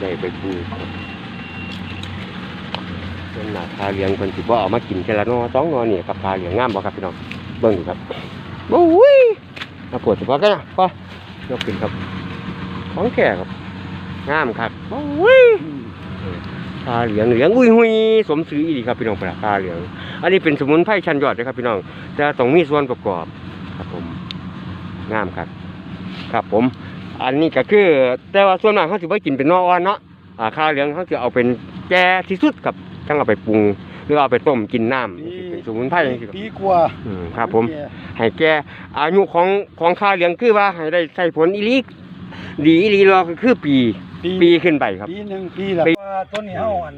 ได้ไปปลูกครับส่วนหนาคาเลียงคนสิบ่เอามากินแค่ละนอสองนอนี่ครับคาเลียงงามบ่ครับพี่น้องเบิ่งดูครับโอ้ยมาปวดเฉพาะกันนะพอยกขึ้นครับของแก่ครับงามครับโอ้ยคาเหลียงเหลียงอุ้ยหุยสมซื้ออีดีครับพี่น้องปลาคาเหลียงอันนี้เป็นสมุนไพรชั้นยอดเลยครับพี่น้องแต่ต้องมีส่วนประกอบครับผมงามครับ ครับผม อันนี้ก็คือ แต่ว่าส่วนมากเขาสิบ่กินเป็นหนออ่อนเนาะอ่าข้าวเหลืองเขาจะเอาเป็นแก่ที่สุดครับทั้งเอาไปปรุงหรือเอาไปต้มกินน้ำเป็นสมุนไพรจังซี่ครับปีกว่าอืมครับผมให้แก่อายุของของข้าวเหลืองคือว่าให้ได้ใช้ผลอีหลีดีอีหลีรอก็คือปีปี ปีขึ้นไปครับ ปีหนึ่งปีละปีว่าต้นนี้เฮาอัน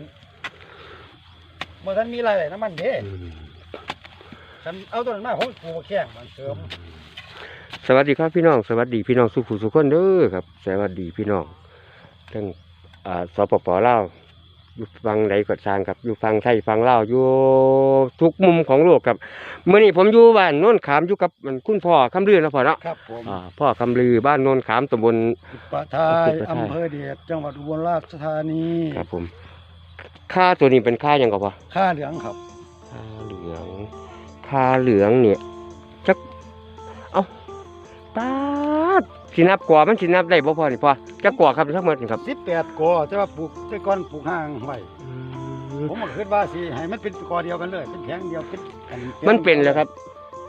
บ่ทันมีรายได้น้ำมันเด้ฉันเอาต้นนั้นมาผมปลูกแข้งมันเสริม สวัสดีครับพี่น้องสวัสดีพี่น้องสุขุสุขคนเด้อครับ สวัสดีพี่น้องทั้งอ่าสปปลาวอยู่ฟังใดก็สร้างครับอยู่ฟังไทยฟังลาวอยู่ทุกมุมของโลกครับเมื่อนี้ผมอยู่บ้านโน้นขามอยู่กับมันคุณพ่อคำลือนะพ่อเนาะครับผมอ่าพ่อคำลือบ้านโน้นขามตำบลปะทายปะทายอำเภอเดชจังหวัดอุบลราชธานีครับผมค่าตัวนี้เป็นค่าหยังกับพ่อค่าเหลืองครับค่าเหลืองค่าเหลืองเนี่ยจักเอ้า ตาดสินับกว่ามันสินับได้บ่พ่อนี่พ่อจักกว่าครับทั้งหมดนี่ครับ18กอแต่ว่าปลูกแต่ก่อนปลูกห่างไว้ผมก็คิดว่าสิให้มันเป็นกอเดียวกันเลย เป็นแผงเดียวเป็นอัมันเป็นแล้วครับ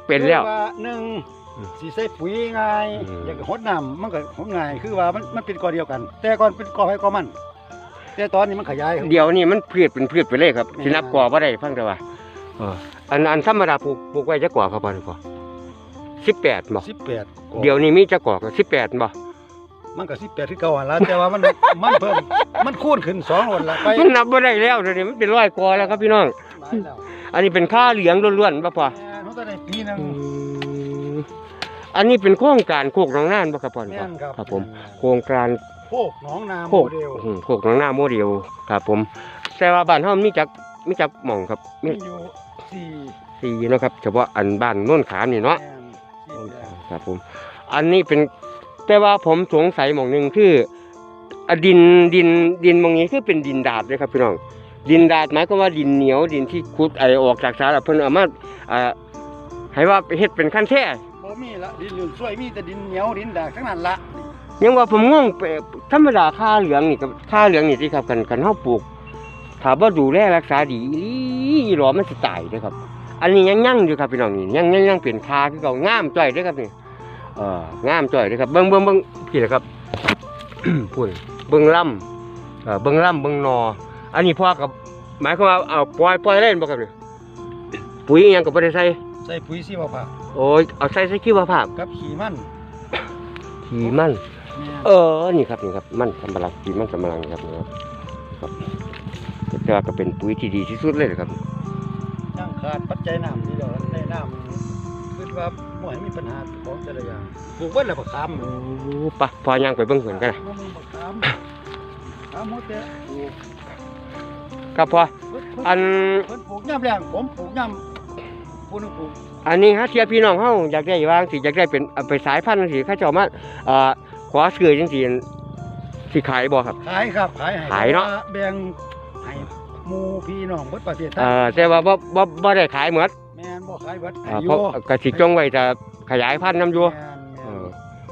เป็นแล้ว คือว่าหนึ่งอืมสีใส่ปุ๋ยง่ายอืม อยากจะหดน้ำมันก็หดง่ายคือว่ามันมันเป็นกอเดียวกัน แต่ก่อนเป็นกอไผ่กอมัน แต่ตอนนี้มันขยายเดี๋ยวนี้มันพืชเป็นพืชไปเลยครับสินับกว่าบ่ได้ฟังแต่ว่าเอออันอันธรรมดาปลูกปลูกไว้จักกว่าครับพ่อนี่พ่อ 18บ่สิบแปดเดี๋ยวนี้มีจักกว่าก็18บ่มันก็สิบแปดที่เก่าหันละแต่ว่ามันมันเพิ่มมันคูณขึ้นสองหนละไปมันนับบ่ได้แล้วเดี๋ยวนี้มันเป็นร้อยกว่าแล้วครับพี่น้องหลายแล้วอันนี้เป็นค่าเหลืองล้วนๆบ่พ่อแม่นเขาจะได้ปีหนึงอืมอันนี้เป็นโครงการโคกหนองนานบ่ครับพ่อนี่แม่พ่อนครับครับผม โครงการโคกหนองนาโคโมกเดลอืมโคกหนองนาโมเดลครับผมแต่ว่าบ้านเฮามีจักมีจักหม่องครับมีมีอยู่สี่สี่เนาะครับ เฉพาะอันบ้านโน่นขามนี่เนาะแม่นสี่แปลง ครับผม อันนี้เป็นแต่ว่าผมสงสัยหม่องหนึงคืออะดินดินดินหมองนี้คือเป็นดินดาดเลยครับพี่น้อง ดินดาดหมายความว่าดินเหนียวดินที่ขุดไอออกจากสาแล้วเพิ่นเอามาอ่าให้ว่าเฮ็ดเป็นขั้นแท้บ่มีละดินเหลืองสวยมีแต่ดินเหนียวดินดากทั้งนั้นละยังว่าผมงงไปธรรมดาค่าเหลืองนี่กับค่าเหลืองนี่ที่ครับกันกันเฮาปลูกถ้าบ่ดูแลรักษาดีอีหลอมันสิตายเด้อครับ อันนี้ยังยั่งอยู่ครับพี่น้องนี่ยังยังยังเป็นคาคือเก่างามจ้อยเด้อครับนี่ เอองามจ้อยเด้อครับเบิ่งเบิ่งเบิ่งพี่นะครับ พูดเบิ่งลำเออเบิ่งลำเบิ่งนอ อันนี้พ่อกับหมายความว่าเอาปล่อยปล่อยเล่นบ่ครับนี่ปุ๋ยอิหยังก็บ่ได้ใส่ใส่ปุ๋ยชีวภาพโอ้ยเอาใส่ใส่ขี้ว่าภาพกับขี้มันขี้มันแม่นเออ นี่ครับนี่ครับ มันสำปะหลังกินมันสำปะหลังนี่ครับนี่ครับครับแต่ว่าก็เป็นปุ๋ยที่ดีที่สุดเลยนะครับยังขาดปัจจัยน้ำนี่เดียวในน้ำ คือว่าบ่ให้มีปัญหาของแต่ละอย่างปลูกไว้แล้วบักขามโอ้ปะพอย่างไปเบิ่งเพิ่นกันนะบ่มีบักขามขามหมดแต่ปลูกครับพอเพิ่นอันเพิ่นปลูกยามแรงผมปลูกยามผู้หนึงปลูกอันนี้ฮะเทียพี่น้องเฮาอยากได้วางสิอยากได้เป็นเอาไปสายพันธุ์จังซี่เขาเจ้ามาเอ่อขอซื้อจังซี่สิขายบ่ครับ ขายครับขายให้ขายเนาะ แบ่งให้หมู่พี่น้องเบิดประเทศไทยเอ่อแต่ว่าบ่บ่บ่ได้ขายหมดแม่นบ่ ขายเบิดอ่าให้อเพราะยู่ก็สิจงไว้จะขยายพันธุ์นํอยู่แม่นเอ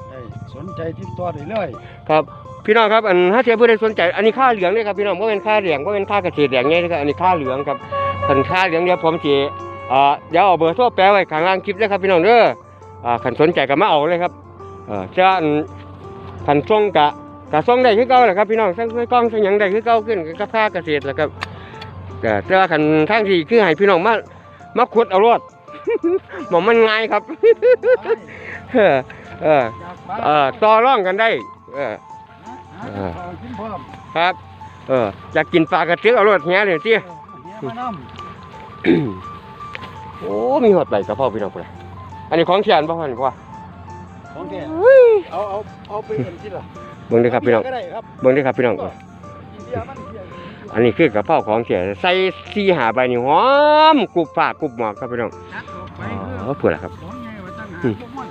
แม่อนได้สนใจติดต่อได้เลยครับพี่น้องครับอันถ้าเทียผู้ใดสนใจ อันนี้ค่าเหลืองเลยครับพี่น้องบ่เป็นค่าเหลืองบ่เป็นค่าเกษตรอย่างเงี้ยนะครับอันนี้ค่าเหลืองครับคันค่าเหลืองเดี๋ยวผมสิเอ่อเดี๋ยวเอาเบอร์โทรแปะไว้ข้างล่างคลิปเลยครับพี่น้องเด้ออ่าคันสนใจก็มาเอาเลยครับเออจะอันคันส่งกะกะส่งได้คือเก่าแหละครับพี่น้องสั่งด้วยกล้องสั่งหยังได้คือเก่าขึ้นกับค่าเกษตรแหละครับแต่แต่ว่าคันทางที่คือให้พี่น้องมามาขุดเอารอด หมองมันง่ายครับ เออ เอออยากมาเออต่อร่องกันได้ เออหาข้าวกินพร้อมครับ เอออยากกินปลากระเทือกเอารถเนี้ยเลยที่เออเฮียมานำโอ้มีหอดใบกระเพราพี่น้องพุ่นน่ะอันนี้ของเขียนป่ะพ่อนี่พ่อของแกเอาเอาเอาไปเอ็นที่ละเบิ่งเด้อครับพี่น้องก็ได้ครับเบิ่งเด้อครับพี่น้อง อินเดียมันเดียอันนี้คือกระเพราของเขียนใส่สี่หาใบนี่หอมกรุบฝากกรุบหมอกครับพี่น้องนักออกไปอ๋อเผื่อละครับของไงว่าตั้งหาอืมพวกมัน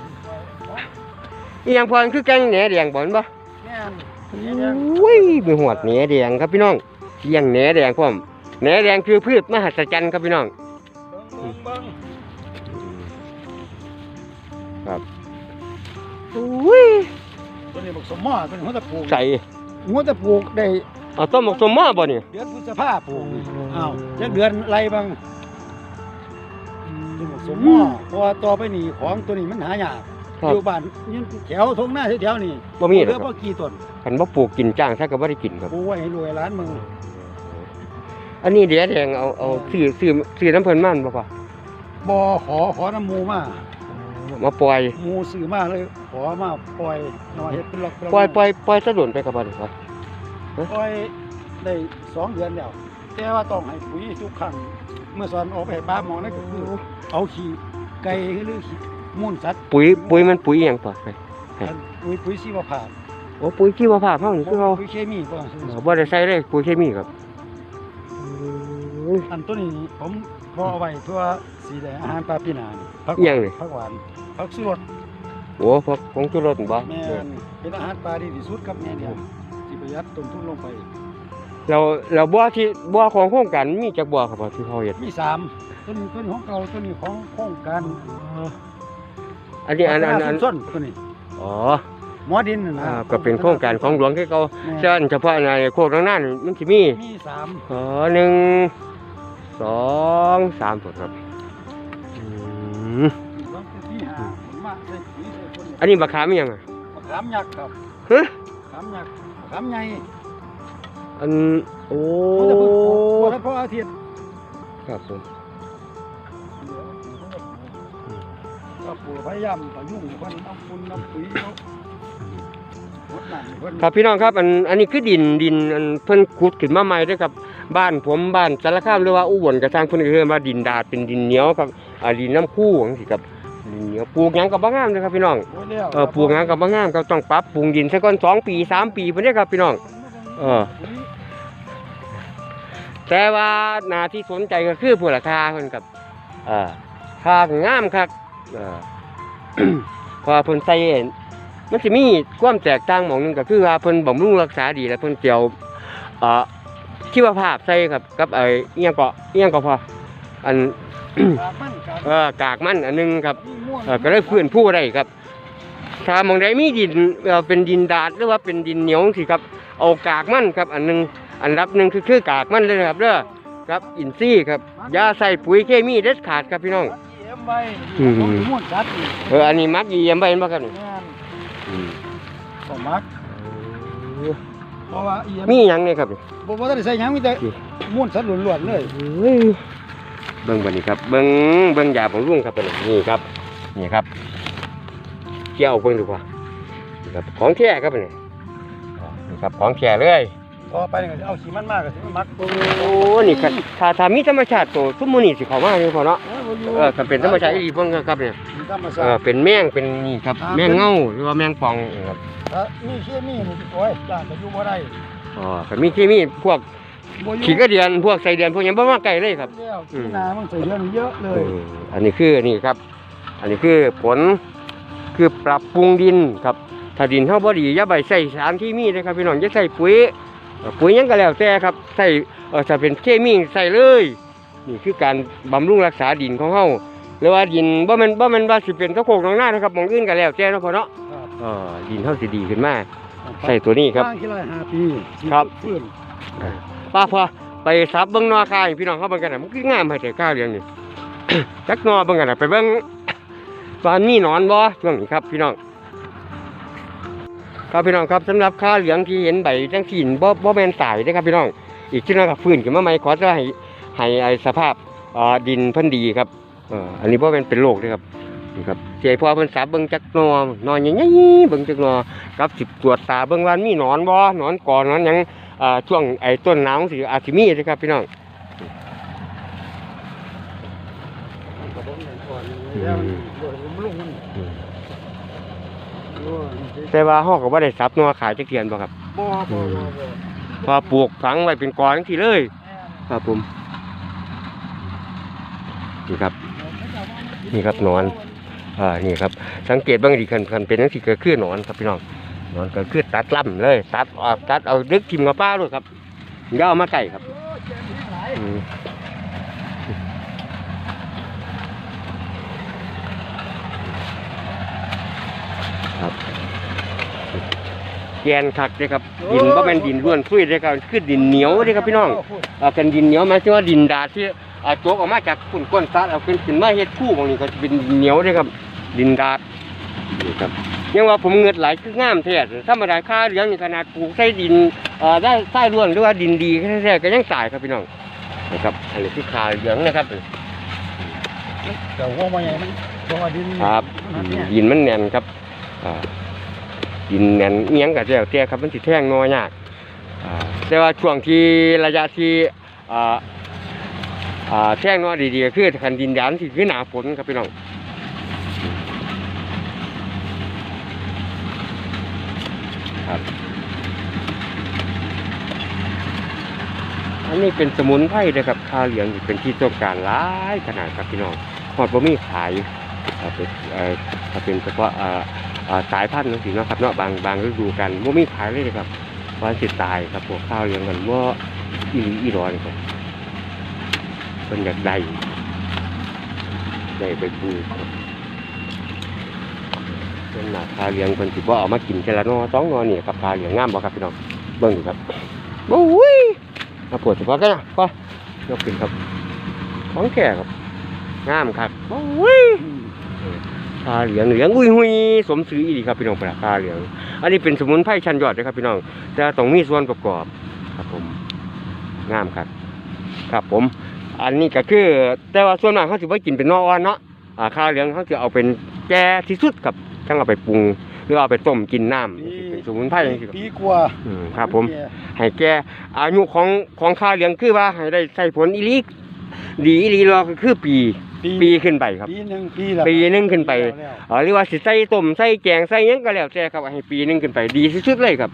อีหยังพอคือแกงแหนแดงบ่นบ่แม่นอุ้ยมีหวดแหนแดงครับพี่น้องเลี้ยงแหนแดงพร้อมแหนแดงคือพืชมหัศจรรย์ครับพี่น้องเบิ่งเบิ่งอุ้ยตัวนี้บอกสมหม้อตัวนี้หัวตะปลูกใส่หัวตะปลูกได้ เอาต้มหมกสมหม้อบ่นี่เดือนพฤษภาปลูกอ้าวจักเดือนไรบ้างตัวบอกสมหม้อเพราะว่าต่อไปนี่ของตัวนี้มันหายากครับอยู่บ้านยืนแถวทงหน้าแถวๆนี่บ่มีหรเหลืออคพรัอบกี่ต้นคันบ่ปลูกกินจ้างซะก็บ่ได้กินครับ ปลูกไว้ให้รวยร้านมึงอันนี้แหนแดงเอาเอาซื้อซื้อซื้อน้ำเพิ่นมันบ่พอบ่ขอขอน้ำหมูมามาปล่อยหมูซื้อมาเลย ขอมาปล่อยนอยเฮ็ดเป็นล็อกเป็นปล่อยปล่อยปล่อยสะดุนไปกับบ่ได้ครับ ปล่อยได้สองเดือนแล้วแต่ว่าต้องให้ปุ๋ยทุกครั้งเมื่อสอนออกไปให้ป้าหมองนั่นก็คือเอาขี้ไก่หรือขี้มูลสัตว์ปุ๋ยปุ๋ยมันปุ๋ยอิหยังต่อไปอันปุ๋ยปุ๋ยชีวภาพโอ้ปุ๋ยชีวภาพเฮานี่คือเราปุ๋ยเคมีบ่บ่ได้ใส่เลยปุ๋ยเคมีครับอันตัวนี้ผมพอเอาไว้เพื่อสีได้อาหารปลาปีนานี่ผักอิหยังนี่ผักหวานผักสุรสโอ้พวกของจุรสบ่แม่นเป็นอาหารปลาดีที่สุดครับแม่เนี่ย สิประหยัดต้นทุนลงไปเราเราบ่อที่บ่อของโครงการมีจักบ่อครับบ่ที่เขาเฮ็ดมีสามตัวนี้ตัวนี้ของเก่าตัวนี้ของโครงการอันนี้อันอันอันส้นๆตัวนี้อ๋อหมอดินน่ะนะอ่าก็เป็นโครงการของหลวงคือเก่าแม่เช่นเฉพาะในโคกทางนั้นมันสิมีมีสามอ๋อหนึ่งสองสามผลครับอืมสองตัวที่ห้าผมมาใส่ปุ๋ยใส่คนอันนี้บักขามอีหยังอะมะขามยักษ์ครับฮะมะขามยักษ์ มะขามใหญ่อันโอ้เขาจะปลูกปลูกให้พออาทิตย์ครับผมก็ปลูกพยายามประยุงเพิ่นเอาฝุ่นเอาปุ๋ยเอาหมดนั่นเพิ่นครับพี่น้องครับอันอันนี้คือดินดินอันเพิ่นขุดขึ้นมาใหม่เด้วยครับบ้านผมบ้านสารคามหรือว่าอุบลกระทางเพิ่นก็เรียกว่าดินดาดเป็นดินเหนียวครับอ่าดินน้ำคู่จังซี่ครับ ดินเหนียวปลูกหยังก็บ่งามเด้อครับพี่น้องโอ้ยแล้วเออปลูกหยังก็บ่งามก็ต้องปรับปรุงดินซะก่อนสองปีสามปีพุ่นเด้อครับพี่น้อง เออ แต่ว่าหนาที่สนใจก็คือผู้ราคาเพิ่นกับเอ่อค่างามครับเอ่อเพอเพิ่นใส่เองมันสิมีความแตกต่างหมองหนึงก็คือว่าเพิ่นบำรุงรักษาดีแล้วเพิ่นเกี่ยวเอ่อชีวภาพใส่ครับกับไอ้เอียงเกาะเอียงเกาะพออันกากมันกาก เออกากมันอันหนึงครับมีม่วงเอ่อก็เลยฟื้นผู้ได้ครับ ถ้าหมองใดมีดินเอ่อเป็นดินดาดหรือว่าเป็นดินเหนียวสิครับ เอากากมันครับ อันหนึงอันดับหนึ่งคือคือกากมันเลยนะครับเด้อครับอินทรีย์ครับอย่าใส่ปุ๋ยเคมีเด็ดขาดครับพี่น้องมัดเยี่ยมไว้อืมของม่วนจัดนี่เอออันนี้มักยีเยี่ยมไปเห็นบ่ครับนี่แม่นต้องมักเพราะว่าเยี่ยมมีหยังเนี่ยครับนี่บ่บ่ได้ใส่หยังมีแต่นี่ม่วนสัตว์ล้วนๆเลย เฮ้ยเบิ่งบัดนี้ครับเบิ่งเบิ่งยาของลุงครับบัดนี้นี่ครับนี่ครับเกี่ยวเบิ่งดีกว่านี่ครับของแท้ครับบัดนี้นี่ครับของแท้เลยต่อไปนี่ก็สิเอาขี้มันมากก็สิมามักโอ้นี่ครับถ้าถ้ามีธรรมชาติโตทุกมื้อนี้สิเข้ามาอยู่พอเนาะเออบ่ยู่เออถ้าเป็นธรรมชาติอีหลีเพิ่นก็ครับเนี่ยมีธรรมเอชาอติเป็นแมงเป็นนี่ครับอ่าแมงเง่าหรือว่าแมงป่องครับถ้ามีเคมีนี่โอ้ยจ้างก็อยู่บ่ได้อ๋อก็มีเคมีพวก บ่อยู่ขี้กระเดียนพวกไส้เดือนพวกหยังบ่มาใกล้เลยครับ แล้วอืมที่นามันใส่เดือนเยอะเลเอยออันนี้คือนี่ครับ อันนี้คือผลคือปรับปรุงดินครับ ถ้าดินเฮาบ่ดีอย่าไปใส่สารเคมีเลยครับพี่น้องอย่าใส่ปุ๋ยเอ่อปุ๋ยหยังก็แล้วแต่ครับใส่เออถ้าเป็นเคมีใส่เลย นี่คือการบำรุงรักษาดินของเฮาหรือว่าดินบ่แม่นบ่แม่นว่าสิเป็นตะโกกตางหน้านะครับหมองอื่นก็แล้วแต่เนาะพ่อเนาะครับ เออดินเฮาสิดีขึ้นมาใส่ตัวนี้ครับสร้างกี่ร้อยห้าปีสิครับ ฟื้น ป้าพอไปซับเบิ่งนอคายพี่น้องเขาเบิ่งกันน่ะมันคืองามให้แต่ข้าวเลี้ยงนี่จักนอเบิ่งกันน่ะไปเบิ่งว่ามีหนอนบ่ช่วงนี้ครับพี่น้องครับพี่น้องครับสำหรับข้าวเหลืองที่เห็นใบจังสีนบ่บ่แมนตายเด้ครับพี่น้องอีกที่นึงก็ฟื้นขึ้นมาใหม่ขอจะให้ให้ไอสภาพดินพิ่นดีครับอันนี้บ่แมนเป็นโรคเด้ครับนี่ครับสิให้พ่อเพิ่นสับเบิ่งจักนอหนอนใหญ่ๆเบิ่งจักหนอกับสิตรวจตาเบิ่งว่ามีหนอนบ่หนอนก่อหนอนยัง ช่วงไอ้ต้นหนาวสิอาจสิมีนะครับพี่น้องกระบอกหนึ่งก่อนแล้วโดยผมลุงมันโอ้ยแต่ว่าเฮาก็บ่ได้สับนัวขายจักเทียนบ่ครับบ่บ่บ่บ่พอปลูกฝังไว้เป็นกอจังซี่เลย ครับผมนี่ครับ นี่ครับหนอนอ่านี่ครับ สังเกตเบางดีคันคันเป็นจังซี่ก็คือหนอนครับพี่น้อง นอนก็คือตัดลำเลยตัดออกตัดเอาดึกทิมกับป้าด้วยครับอย่าเอามาไก่ครับครับแกนคักเลยครับดินว่าเป็นดินร่วนซุยเลยครับคือดินเหนียวเลยครับพี่น้องเอาเป็นดินเหนียวหมายถึงว่าดินดาที่เอาโจกออกมาจากฝุ่นก้นซัดเอาขึ้นขึ้นมาเฮ็ดคู่บางนี้ก็จะเป็นดินเหนียวเลยครับ ดินดาด นี่ครับยังว่าผมเงิดหลายคืองามแท้ธรรมดาค่าเหลืองนี่ขนาดปลูกใส่ดินเอ่อได้ใต้ร่วนหรือว่าดินดีแท้ๆก็ยังตายครับพี่น้องนะครับอันนี้คือคาเหลืองนะครับแต่ว่ามันใหญ่มันเพราะว่าดินครับมันเนี่ยดินมันแน่นครับอ่าดินแน่นเอียงกับแล้วแต่ครับมันสิแท่งน้อยยากอ่าแต่ว่าช่วงที่ระยะที่อ่าอ่าแท่งน้อยดีๆก็คือคันดินยานที่คือหนาฝนครับพี่น้อง ครับ อันนี้เป็นสมุนไพรนะครับข้าวเหลืองเป็นที่ต้องการหลายขนาดครับพี่น้องหอดบ่มีขายถ้าเป็นเอ่อถ้าเป็นเฉพาะสายพันธุ์นั่นสินะครับเนาะบางบางฤดูกันว่ามีขายเลยนะครับวันสิตายครับพวกข้าวเหลี้ยงกันว่าอีหลีอีร้อนครับเป็นอยากได้ได้ไปปลูกครับ เป็นหนาข้าวเลี้ยงเป็นสิบ่เอามากินแค่ละนอสองนอนี่ครับข้าวเลี้ยงงามบ่ครับพี่น้องเบิ่งดูครับโอ้ยมาปวดเฉพาะกันนะก็ยกขึ้นครับของแก่ครับงามครับโอ้ยอืมคาเหลืองเหลืองอุ้ยหุยสมซื้ออีดีครับพี่น้องปลาคาเหลืองอันนี้เป็นสมุนไพรชั้นยอดนะครับพี่น้องแต่ต้องมีส่วนประกอบครับผมงามครับ ครับผม อันนี้ก็คือ แต่ว่าส่วนมากเขาจะไว้กินเป็นนออ่อนเนาะอ่าคาเหลืองเขาจะเอาเป็นแก่ที่สุดครับ ทั้งเอาไปปรุงหรือเอาไปต้มกินน้ำเป็นสมุนไพรอย่างนี้ครับปีกว่าอืมครับผม ให้แก่อายุของของคาเหลืองคือว่าให้ได้ใส่ผลอีหลีดีอีหลีรอก็คือปีปีปีขึ้นไปครับ ปีหนึ่งปีละปีหนึ่งขึ้นไป แล้วเอ่อหรือว่าสิใส่ต้มใส่แกงใส่หยังก็แล้วแต่ครับให้ปีหนึงขึ้นไปดีที่สุดเลยครับ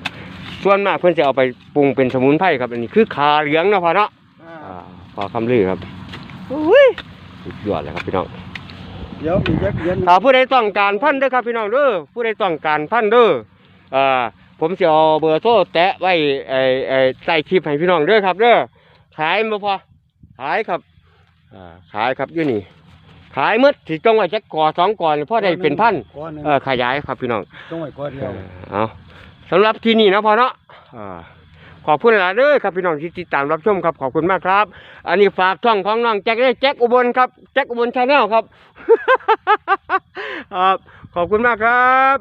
ส่วนมากเพิ่นจะเอาไปปรุงเป็นสมุนไพรครับอันนี้คือขาเหลืองเนาะพ่อเนาะอ่าอ่าพอคำลือครับอุ้ยสุดยอดเลยครับพี่น้อง เดี๋ยวอีกจักเดือนถ้าผู้ใดต้องการพันธุ์เด้อครับพี่น้องเด้อผู้ใดต้องการพันธุ์เด้ออ่าผมจะเอาเบอร์โทรแตะไว้ไอ้ไอ้ใต้คลิปให้พี่น้องเด้อครับเด้อขายบ่พอขายครับอ่าขายครับอยู่นี่ขายหมดสิจงไว้จักก่อสองก่อนพ่อได้เป็นพันธุ์ก้อนหนึ่งเออขยายครับพี่น้องต้องไว้ก้อนเดียวเอาสำหรับที่นี่นะพอเนาะอ่า ขอบคุณหลายเด้อครับพี่น้องที่ติดตามรับชมครับขอบคุณมากครับ อันนี้ฝากช่องของน้องแจ็คเด้แจ็คอุบลครับแจ็คอุบลชาแนลครับครับ ขอบคุณมากครับ